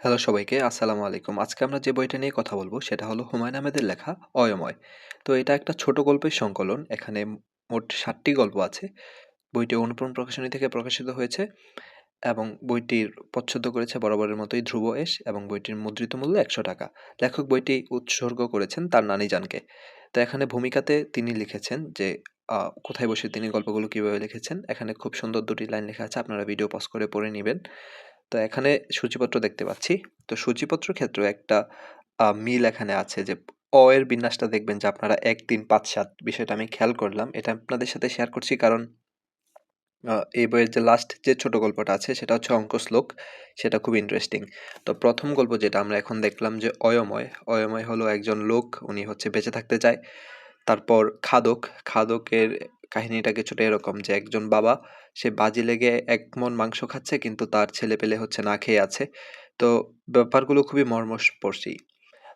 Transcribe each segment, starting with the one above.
Hello সবাইকে, আসসালামু আলাইকুম। আজকে আমরা যে বইটা নিয়ে কথা বলব সেটা হলো হুমায়ুন আহমেদের লেখা অয়ময়। তো এটা একটা ছোট গল্পের সংকলন, এখানে মোট ষাটটি গল্প আছে। বইটি অনুপম প্রকাশনী থেকে প্রকাশিত হয়েছে এবং বইটির প্রচ্ছদ করেছে বরাবরের মতোই ধ্রুব এস এবং বইটির মুদ্রিত মূল্য একশো টাকা। লেখক বইটি উৎসর্গ করেছেন তার নানি জানকে। তো এখানে ভূমিকাতে তিনি লিখেছেন যে কোথায় বসে তিনি গল্পগুলো কীভাবে লিখেছেন, এখানে খুব সুন্দর দুটি লাইন লেখা আছে, আপনারা ভিডিও পজ করে পড়ে নেবেন। তো এখানে সূচিপত্র দেখতে পাচ্ছি। তো সূচিপত্র ক্ষেত্রে একটা মিল এখানে আছে যে অ এর বিন্যাসটা দেখবেন যে আপনারা এক, তিন, পাঁচ, সাত বিষয়টা আমি খেয়াল করলাম। এটা আপনাদের সাথে শেয়ার করছি কারণ এই বইয়ের যে লাস্ট যে ছোট গল্পটা আছে সেটা হচ্ছে অঙ্ক শ্লোক সেটা খুব ইন্টারেস্টিং তো প্রথম গল্প যেটা আমরা এখন দেখলাম যে অয়ময় অয়ময় হলো একজন লোক, উনি হচ্ছে বেঁচে থাকতে চায়। তারপর খাদক, খাদকের কাহিনীটা কিছুটা এরকম যে একজন বাবা, সে বাজি লেগে এক মন মাংস খাচ্ছে কিন্তু তার ছেলে পেলে হচ্ছে না খেয়ে আছে। তো ব্যাপারগুলো খুবই মর্মস্পর্শী।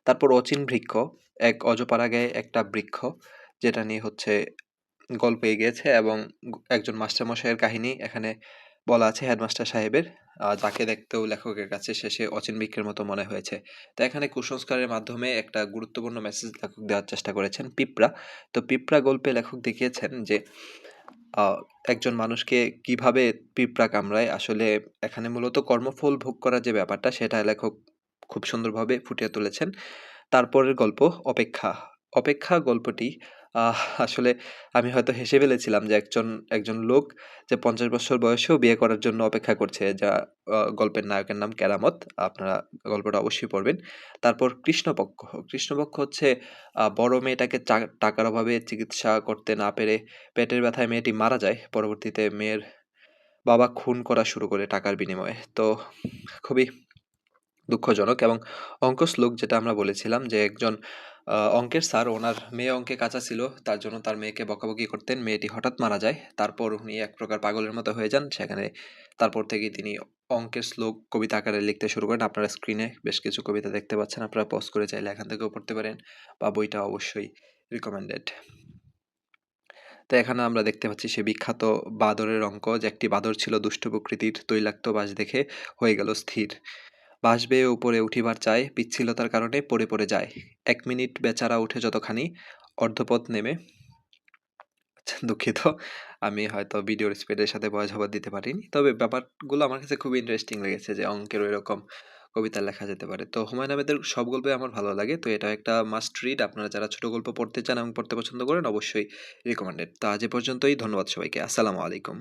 তারপর অচিন বৃক্ষ, এক অজপাড়া গায়ে একটা বৃক্ষ, যেটা নিয়ে হচ্ছে গল্প এগিয়েছে এবং একজন মাস্টারমশাইয়ের কাহিনী এখানে বলা আছে হেডমাস্টার সাহেবের। যাকে দেখতেও লেখকের কাছে শেষে অচিন বৃক্ষের মতো মনে হয়েছে। তো এখানে কুসংস্কারের মাধ্যমে একটা গুরুত্বপূর্ণ মেসেজ লেখক দেওয়ার চেষ্টা করেছেন, পিঁপড়া। তো পিঁপড়া গল্পে লেখক দেখিয়েছেন যে একজন মানুষকে কীভাবে পিঁপড়া কামড়ায়, আসলে এখানে মূলত কর্মফল ভোগ করার যে ব্যাপারটা, সেটা লেখক খুব সুন্দরভাবে ফুটিয়ে তুলেছেন। তারপরের গল্প, অপেক্ষা। অপেক্ষা গল্পটি আসলে আমি হয়তো হেসে ফেলেছিলাম যে একজন একজন লোক যে পঞ্চাশ বছর বয়সেও বিয়ে করার জন্য অপেক্ষা করছে, যা গল্পের নায়কের নাম কেরামত। আপনারা গল্পটা অবশ্যই পড়বেন। তারপর কৃষ্ণপক্ষ। কৃষ্ণপক্ষ হচ্ছে বড় মেয়েটাকে টাকার অভাবে চিকিৎসা করতে না পেরে পেটের ব্যথায় মেয়েটি মারা যায়। পরবর্তীতে মেয়ের বাবা খুন করা শুরু করে টাকার বিনিময়ে। তো খুবই দুঃখজনক এবং অঙ্ক শ্লোক যেটা আমরা বলেছিলাম যে একজন অঙ্কের স্যার, ওনার মেয়ে অঙ্কে কাঁচা ছিল, তার জন্য তার মেয়েকে বকাবকি করতেন। মেয়েটি হঠাৎ মারা যায়, তারপর উনি এক প্রকার পাগলের মতো হয়ে যান। সেখানে তারপর থেকে তিনি অঙ্কের শ্লোক কবিতা আকারে লিখতে শুরু করেন। আপনারা স্ক্রিনে বেশ কিছু কবিতা দেখতে পাচ্ছেন, আপনারা পজ করে চাইলে এখান থেকেও পড়তে পারেন বা বইটা অবশ্যই রিকমেন্ডেড তো এখানে আমরা দেখতে পাচ্ছি সে বিখ্যাত বাদরের অঙ্ক, যে একটি বাদর ছিল দুষ্ট প্রকৃতির, তৈলাক্ত বাস দেখে হয়ে গেল স্থির। বাঁশ বেয়ে উপরে উঠিবার চায় পিচ্ছিলতার কারণে পড়ে পড়ে যায়। এক মিনিট বেচারা উঠে যতখানি অর্ধপথ নেমে। আচ্ছা, দুঃখিত। আমি হয়তো ভিডিওর স্পিডের সাথে বয়স হবার দিতে পারিনি। তবে ব্যাপারগুলো আমার কাছে খুব ইন্টারেস্টিং লেগেছে যে অঙ্কের এরকম কবিতা লেখা যেতে পারে। তো হুমায়ুন আহমেদের সব গল্পই আমার ভালো লাগে। তো এটা একটা মাস্ট রিড আপনারা যারা ছোট গল্প পড়তে চান এবং পড়তে পছন্দ করেন অবশ্যই রিকমেন্ডেড তো আজ এ পর্যন্তই। ধন্যবাদ সবাইকে। আসসালামু আলাইকুম।